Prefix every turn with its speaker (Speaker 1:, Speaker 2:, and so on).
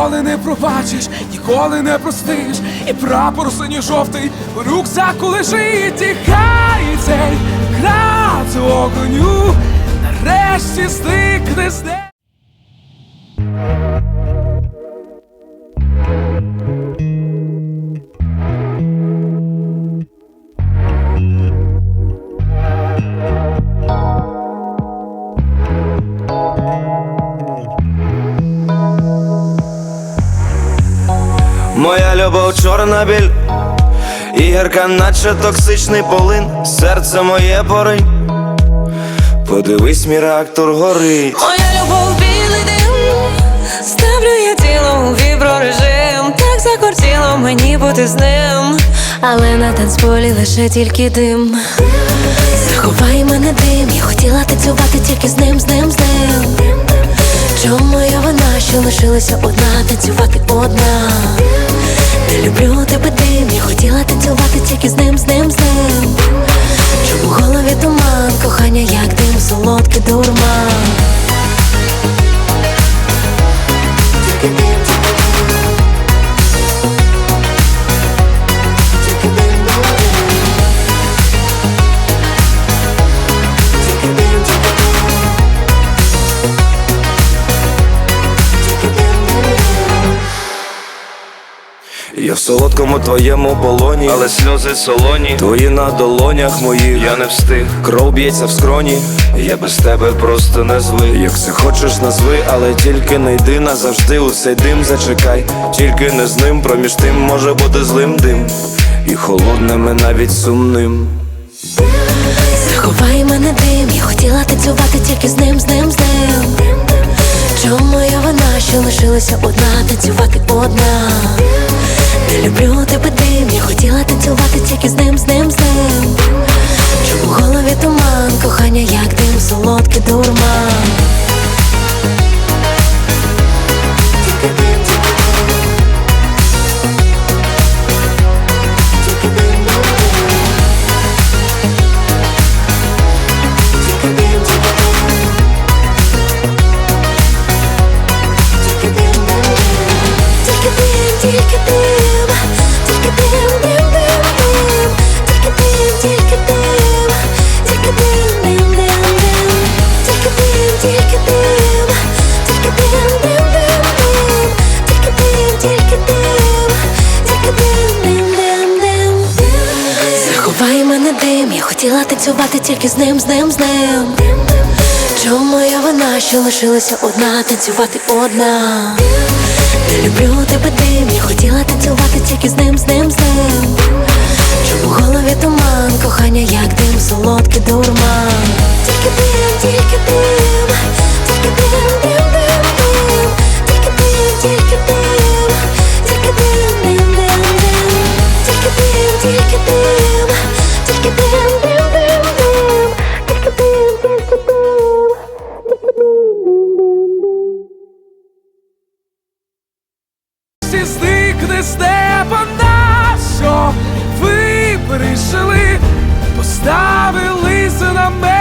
Speaker 1: ніколи не пробачиш, ніколи не простиш, і прапор синьо жовтий в рюкзаку лежить, тікай цей крат огоню, нарешті стикне з ним.
Speaker 2: Моя любов чорна біль, і гірка, наче токсичний полин, серце моє поринь. Подивись, мій реактор горить.
Speaker 3: Моя любов білий дим, ставлю я тіло у віброрежим, так закортіло мені бути з ним, але на танцполі лише тільки дим. Заховай мене дим, я хотіла танцювати тільки з ним, з ним, з ним. Чому що лишилася одна, танцювати одна? Не люблю тебе дим, я хотіла танцювати тільки з ним, з ним, з ним. Чому в голові туман, кохання, як дим, солодкий дурман.
Speaker 2: Я в солодкому твоєму полоні, але сльози солоні, твої на долонях моїх. Я не встиг, кров б'ється в скроні. Я без тебе просто не звик. Як це хочеш, назви, але тільки не йди назавжди. У цей дим зачекай, тільки не з ним. Проміж тим може бути злим дим, і холодним, і навіть сумним.
Speaker 3: Заховай мене дим, я хотіла танцювати тільки з ним, з ним, з ним. Чому я вона, що лишилася одна, танцювати одна? Люблю тебе дим, я хотіла танцювати тільки з ним, з ним, з ним. Я хотіла танцювати тільки з ним, з ним, з ним. Чому я вона, що лишилася одна, танцювати одна? Не люблю тебе дим, я хотіла танцювати тільки з ним, з ним, з ним. Чому в голові туман, кохання, як дим, солодкий дурман. Тільки дим, тільки дим. з неба нащо ви прийшли, поставилися на мене.